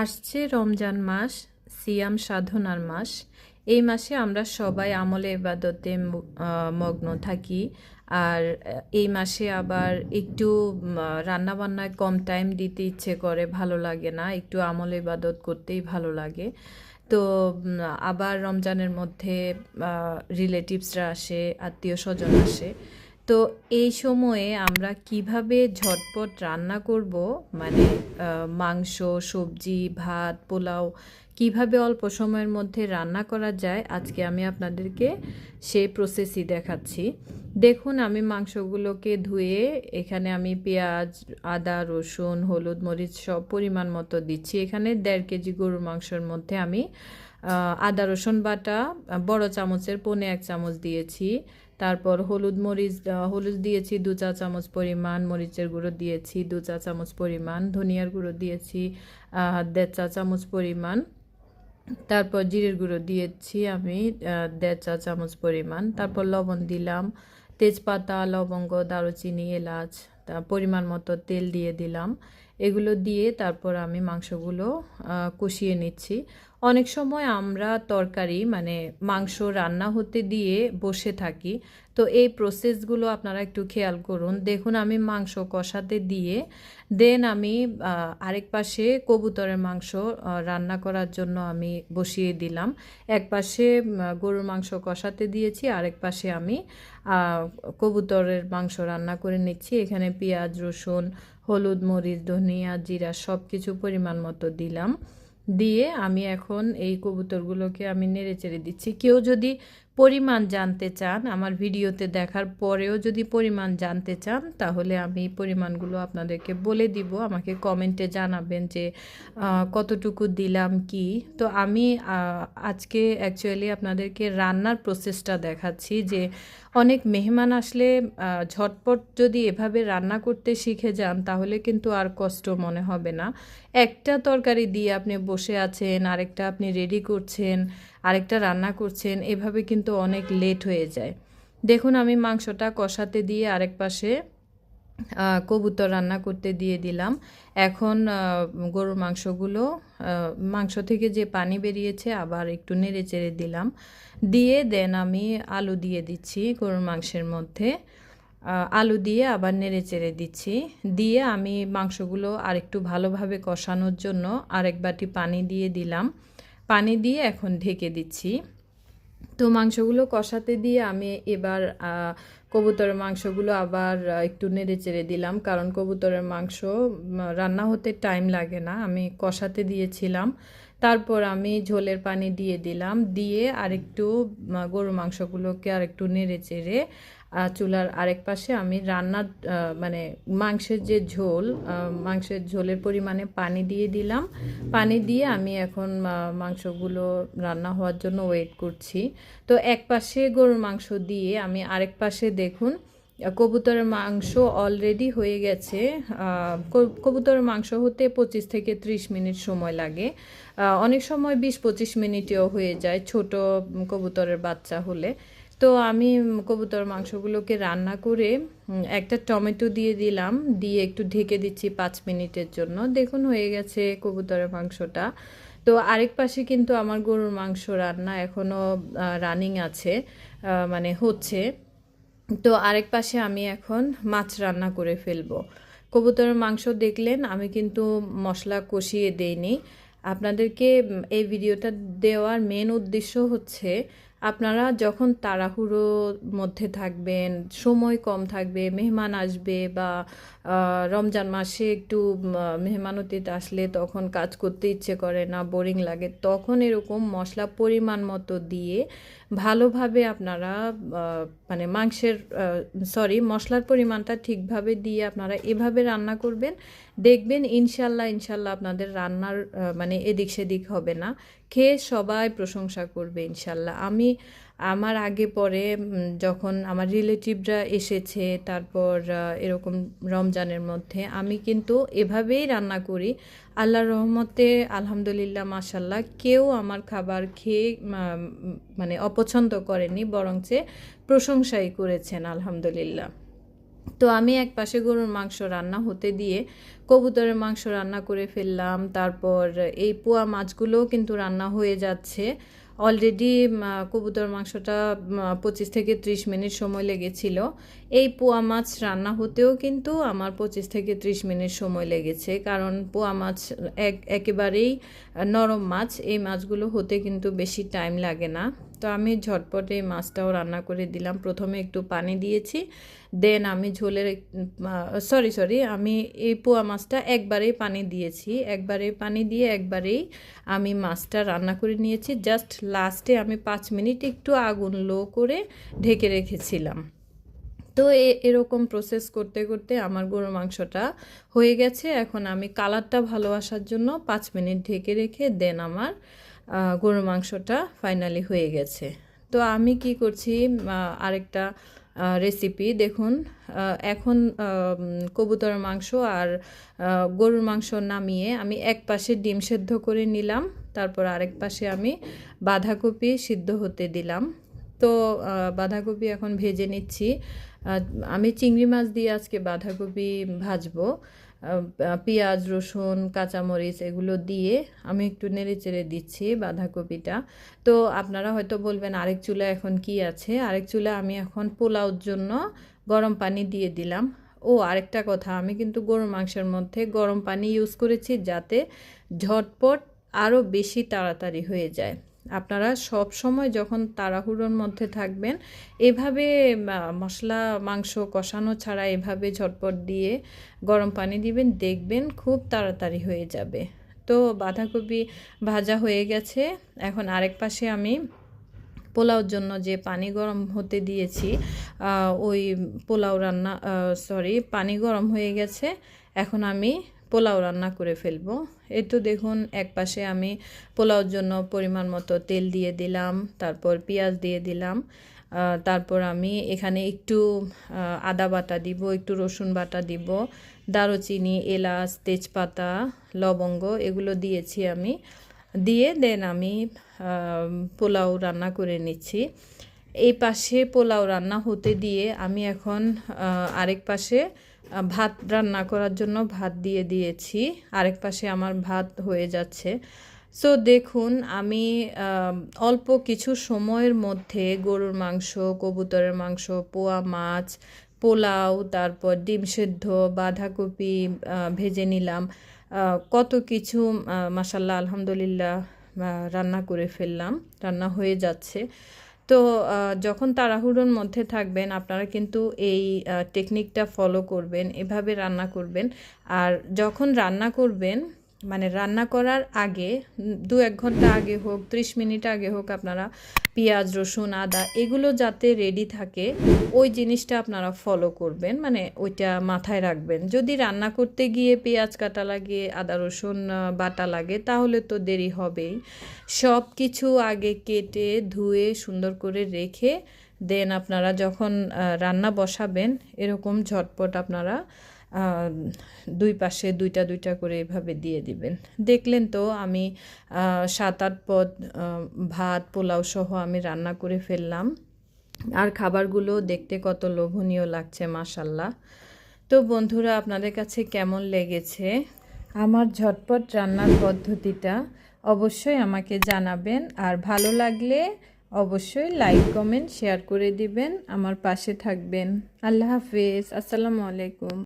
আসছে রমজান মাস, সিয়াম সাধনার মাস। এই মাসে আমরা সবাই আমলে ইবাদতে মগ্ন থাকি। আর এই মাসে আবার একটু রান্না বান্নায় কম টাইম দিতে ইচ্ছে করে, ভালো লাগে না। একটু আমলে ইবাদত করতেই ভালো লাগে। তো আবার রমজানের মধ্যে রিলেটিভসরা আসে আত্মীয় স্বজন আসে। তো এই সময়ে আমরা কীভাবে ঝটপট রান্না করব? মানে মাংস, সবজি, ভাত, পোলাও কীভাবে অল্প সময়ের মধ্যে রান্না করা যায়? আজকে আমি আপনাদেরকে সেই প্রসেসই দেখাচ্ছি। দেখুন, আমি মাংসগুলোকে ধুয়ে এখানে আমি পেঁয়াজ, আদা, রসুন, হলুদ, মরিচ সব পরিমাণ মতো দিচ্ছি। এখানে দেড় কেজি গরুর মাংসের মধ্যে আমি আদা, রসুন বাটা, বড় চামচের, পনে এক চামচ দিয়েছি। তারপর হলুদ মরিচ হলুদ দিয়েছি, দু চা চামচ পরিমাণ মরিচের গুঁড়ো দিয়েছি, দু চা চামচ পরিমাণ ধনিয়ার গুঁড়ো দিয়েছি দেড় চা চামচ পরিমাণ। তারপর জিরের গুঁড়ো দিয়েছি আমি দেড় চা চামচ পরিমাণ। তারপর লবণ দিলাম, তেজপাতা, লবঙ্গ, দারুচিনি, এলাচ পরিমাণ মতো তেল দিয়ে দিলাম। এগুলো দিয়ে তারপর আমি মাংসগুলো কষিয়ে নিচ্ছি। অনেক সময় আমরা তরকারি মানে মাংস রান্না হতে দিয়ে বসে থাকি। তো এই প্রসেসগুলো আপনারা একটু খেয়াল করুন। দেখুন, আমি মাংস কষাতে দিয়ে দেন আমি আরেক পাশে কবুতরের মাংস রান্না করার জন্য আমি বসিয়ে দিলাম। এক পাশে গরুর মাংস কষাতে দিয়েছি, আরেক পাশে আমি কবুতরের মাংস রান্না করে নিচ্ছি। এখানে পেঁয়াজ, রসুন, হলুদ, মরিচ, ধনিয়া, জিরা সব কিছু পরিমাণ মতো দিলাম। দিয়ে আমি এখন এই কবুতরগুলোকে আমি নেড়ে চেড়ে দিচ্ছি। কেউ যদি পরিমাণ জানতে চান আমার ভিডিওতে দেখার পরেও যদি পরিমাণ জানতে চান, তাহলে আমি পরিমাণগুলো আপনাদেরকে বলে দিব। আমাকে কমেন্টে জানাবেন যে কতটুকু দিলাম, কি? তো আমি আজকে অ্যাকচুয়ালি আপনাদেরকে রান্নার প্রসেসটা দেখাচ্ছি যে অনেক মেহমান আসলে ঝটপট যদি এভাবে রান্না করতে শিখে যান, তাহলে কিন্তু আর কষ্ট মনে হবে না। একটা তরকারি দিয়ে আপনি বসে আছেন, আরেকটা আপনি রেডি করছেন, আরেকটা রান্না করছেন, এভাবে কিন্তু অনেক লেট হয়ে যায়। দেখুন, আমি মাংসটা কষাতে দিয়ে আরেক পাশে কবুতর রান্না করতে দিয়ে দিলাম। এখন গরুর মাংসগুলো মাংস থেকে যে পানি বেরিয়েছে আবার একটু নেড়ে চেড়ে দিলাম। দিয়ে দেন আমি আলু দিয়ে দিচ্ছি গরুর মাংসের মধ্যে। আলু দিয়ে আবার নেড়ে চেড়ে দিচ্ছি। দিয়ে আমি মাংসগুলো আরেকটু ভালোভাবে কষানোর জন্য আরেক বাটি পানি দিয়ে দিলাম। পানি দিয়ে এখন ঢেকে দিচ্ছি। তো মাংসগুলো কষাতে দিয়ে আমি এবার কবুতরের মাংসগুলো আবার একটু নেড়ে চেড়ে দিলাম। কারণ কবুতরের মাংস রান্না হতে টাইম লাগে না। আমি কষাতে দিয়েছিলাম। তারপর আমি ঝোলের পানি দিয়ে দিলাম। দিয়ে আরেকটু গরুর মাংসগুলোকে আরেকটু নেড়ে চেড়ে চুলার আরেক পাশে আমি রান্নার মানে মাংসের যে ঝোল মাংসের ঝোলের পরিমাণে পানি দিয়ে দিলাম। পানি দিয়ে আমি এখন মাংসগুলো রান্না হওয়ার জন্য ওয়েট করছি। তো এক পাশে গরুর মাংস দিয়ে আমি আরেক পাশে দেখুন, কবুতরের মাংস অলরেডি হয়ে গেছে। কবুতরের মাংস হতে পঁচিশ থেকে ত্রিশ মিনিট সময় লাগে। অনেক সময় বিশ পঁচিশ মিনিটেও হয়ে যায় ছোট কবুতরের বাচ্চা হলে। তো আমি কবুতর মাংসগুলোকে রান্না করে একটা টমেটো দিয়ে দিলাম, দিয়ে একটু ঢেকে দিচ্ছি পাঁচ মিনিটের জন্য। দেখুন, হয়ে গেছে কবুতরের মাংসটা। তো আরেক পাশে কিন্তু আমার গরুর মাংস রান্না এখনও রানিং আছে মানে হচ্ছে। তো আরেক পাশে আমি এখন মাছ রান্না করে ফেলব। কবুতরের মাংস দেখলেন, আমি কিন্তু মশলা কষিয়ে দেইনি। আপনাদেরকে এই ভিডিওটা দেওয়ার মেন উদ্দেশ্য হচ্ছে আপনারা যখন তাড়াহুড়োর মধ্যে থাকবেন সময় কম থাকবে মেহমান আসবে বা রমজান মাসে একটু উম, মেহমান অতিথি আসলে তখন কাজ করতে ইচ্ছে করে না বোরিং লাগে। তখন এরকম মশলা পরিমাণ মতো দিয়ে ভালোভাবে আপনারা মানে মাংসের সরি মশলার পরিমাণটা ঠিকভাবে দিয়ে আপনারা এভাবে রান্না করবেন। দেখবেন ইনশাল্লাহ ইনশাল্লাহ আপনাদের রান্নার মানে এদিক সেদিক হবে না। খেয়ে সবাই প্রশংসা করবে ইনশাল্লাহ। আমি আমার আগে পরে যখন আমার রিলেটিভরা এসেছে, তারপর এরকম রমজানের মধ্যে, আমি কিন্তু এভাবেই রান্না করি। আল্লাহর রহমতে, আলহামদুলিল্লাহ মাশাল্লাহ কেউ আমার খাবার খেয়ে মানে অপছন্দ করেনি, বরঞ্চে প্রশংসাই করেছেন, আলহামদুলিল্লাহ। তো আমি এক পাশে গরুর মাংস রান্না হতে দিয়ে কবুতরের মাংস রান্না করে ফেললাম। তারপর এই পোয়া মাছগুলোও কিন্তু রান্না হয়ে যাচ্ছে। অলরেডি কবুতর মাংসটা পঁচিশ থেকে ত্রিশ মিনিট সময় লেগেছিল। এই পোয়া মাছ রান্না হতেও কিন্তু আমার পঁচিশ থেকে ত্রিশ মিনিট সময় লেগেছে। কারণ পোয়া মাছ এক, একেবারেই নরম মাছ। এই মাছগুলো হতে কিন্তু বেশি টাইম লাগে না। তো আমি ঝটপট এই মাছটাও রান্না করে দিলাম। প্রথমে একটু পানি দিয়েছি, দেন আমি ঝোলের সরি সরি আমি এই পোয়া মাছটা একবারেই পানি দিয়েছি। একবারেই পানি দিয়ে একবারেই আমি মাছটা রান্না করে নিয়েছি। জাস্ট লাস্টে আমি পাঁচ মিনিট একটু আগুন লো করে ঢেকে রেখেছিলাম। তো এরকম প্রসেস করতে করতে আমার গরু মাংসটা হয়ে গেছে। এখন আমি কালারটা ভালো আসার জন্য পাঁচ মিনিট ঢেকে রেখে, দেন আমার গরু মাংসটা ফাইনালি হয়ে গেছে। তো আমি কি করছি আরেকটা রেসিপি দেখুন এখন কবুতর মাংস আর গরুর মাংস নামিয়ে আমি এক পাশে ডিম সেদ্ধ করে নিলাম, তারপর আরেক পাশে আমি বাঁধাকপি সিদ্ধ হতে দিলাম। তো বাঁধাকপি এখন ভেজে নিচ্ছি। আমি চিংড়ি মাছ দিয়ে আজকে বাঁধাকপি ভাজবো। পেঁয়াজ, রসুন, কাঁচামরিচ এগুলো দিয়ে আমি একটু নেড়ে চেড়ে দিচ্ছি বাঁধাকপিটা। তো আপনারা হয়তো বলবেন, আরেক চুলা এখন কি আছে? আরেক চুলা আমি এখন পোলাওর জন্য গরম পানি দিয়ে দিলাম। ও, আরেকটা কথা, আমি কিন্তু গরুর মাংসের মধ্যে গরম পানি ইউজ করেছি যাতে ঝটপট আরও বেশি তাড়াতাড়ি হয়ে যায়। আপনারা সব সময় যখন তাড়াহুড়োর মধ্যে থাকবেন, এভাবে মশলা, মাংস কষানো ছাড়া এভাবে ঝটপট দিয়ে গরম পানি দিবেন, দেখবেন খুব তাড়াতাড়ি হয়ে যাবে। তো বাঁধাকপি ভাজা হয়ে গেছে। এখন আরেক পাশে আমি পোলাওর জন্য যে পানি গরম হতে দিয়েছি ওই পোলাও রান্না সরি পানি গরম হয়ে গেছে। এখন আমি পোলাও রান্না করে ফেলব। এই তো দেখুন, এক পাশে আমি পোলাওর জন্য পরিমাণ মতো তেল দিয়ে দিলাম, তারপর পেঁয়াজ দিয়ে দিলাম তারপর আমি এখানে একটু আদা বাটা দিব, একটু রসুন বাটা দিব, দারুচিনি, এলাচ, তেজপাতা, লবঙ্গ এগুলো দিয়েছি আমি। দিয়ে দেন আমি পোলাও রান্না করে নিচ্ছি। এই পাশে পোলাও রান্না হতে দিয়ে আমি এখন আরেক পাশে ভাত রান্না করার জন্য ভাত দিয়ে দিয়েছি। আরেক পাশে আমার ভাত হয়ে যাচ্ছে। সো দেখুন, আমি অল্প কিছু সময়ের মধ্যে গরুর মাংস, কবুতরের মাংস, পোয়া মাছ, পোলাও, তারপর ডিম সেদ্ধ, বাঁধাকপি ভেজে নিলাম। কত কিছু মাসাল্লাহ আলহামদুলিল্লাহ রান্না করে ফেললাম। রান্না হয়ে যাচ্ছে। তো যখন তাড়াহুড়োর মধ্যে থাকবেন, আপনারা কিন্তু এই টেকনিকটা ফলো করবেন, এভাবে রান্না করবেন। আর যখন রান্না করবেন মানে রান্না করার আগে, দু এক ঘণ্টা আগে হোক, ত্রিশ মিনিট আগে হোক আপনারা পেঁয়াজ, রসুন, আদা এগুলো যাতে রেডি থাকে, ওই জিনিসটা আপনারা ফলো করবেন মানে ওইটা মাথায় রাখবেন। যদি রান্না করতে গিয়ে পেঁয়াজ কাটা লাগে, আদা, রসুন বাটা লাগে, তাহলে তো দেরি হবেই। সব কিছু আগে কেটে, ধুয়ে, সুন্দর করে রেখে, দেন আপনারা যখন রান্না বসাবেন, এরকম ঝটপট আপনারা দুই পাশে দুইটা দুইটা করে এভাবে দিয়ে দিবেন। দেখলেন তো আমি সাত আট পদ ভাত, পোলাও সহ আমি রান্না করে ফেললাম। আর খাবারগুলো দেখতে কত লোভনীয় লাগছে মাসাল্লাহ তো বন্ধুরা, আপনাদের কাছে কেমন লেগেছে আমার ঝটপট রান্নার পদ্ধতিটা অবশ্যই আমাকে জানাবেন। আর ভালো লাগলে অবশ্যই লাইক, কমেন্ট, শেয়ার করে দিবেন। আমার পাশে থাকবেন। আল্লাহ হাফিজ। আসসালামু আলাইকুম।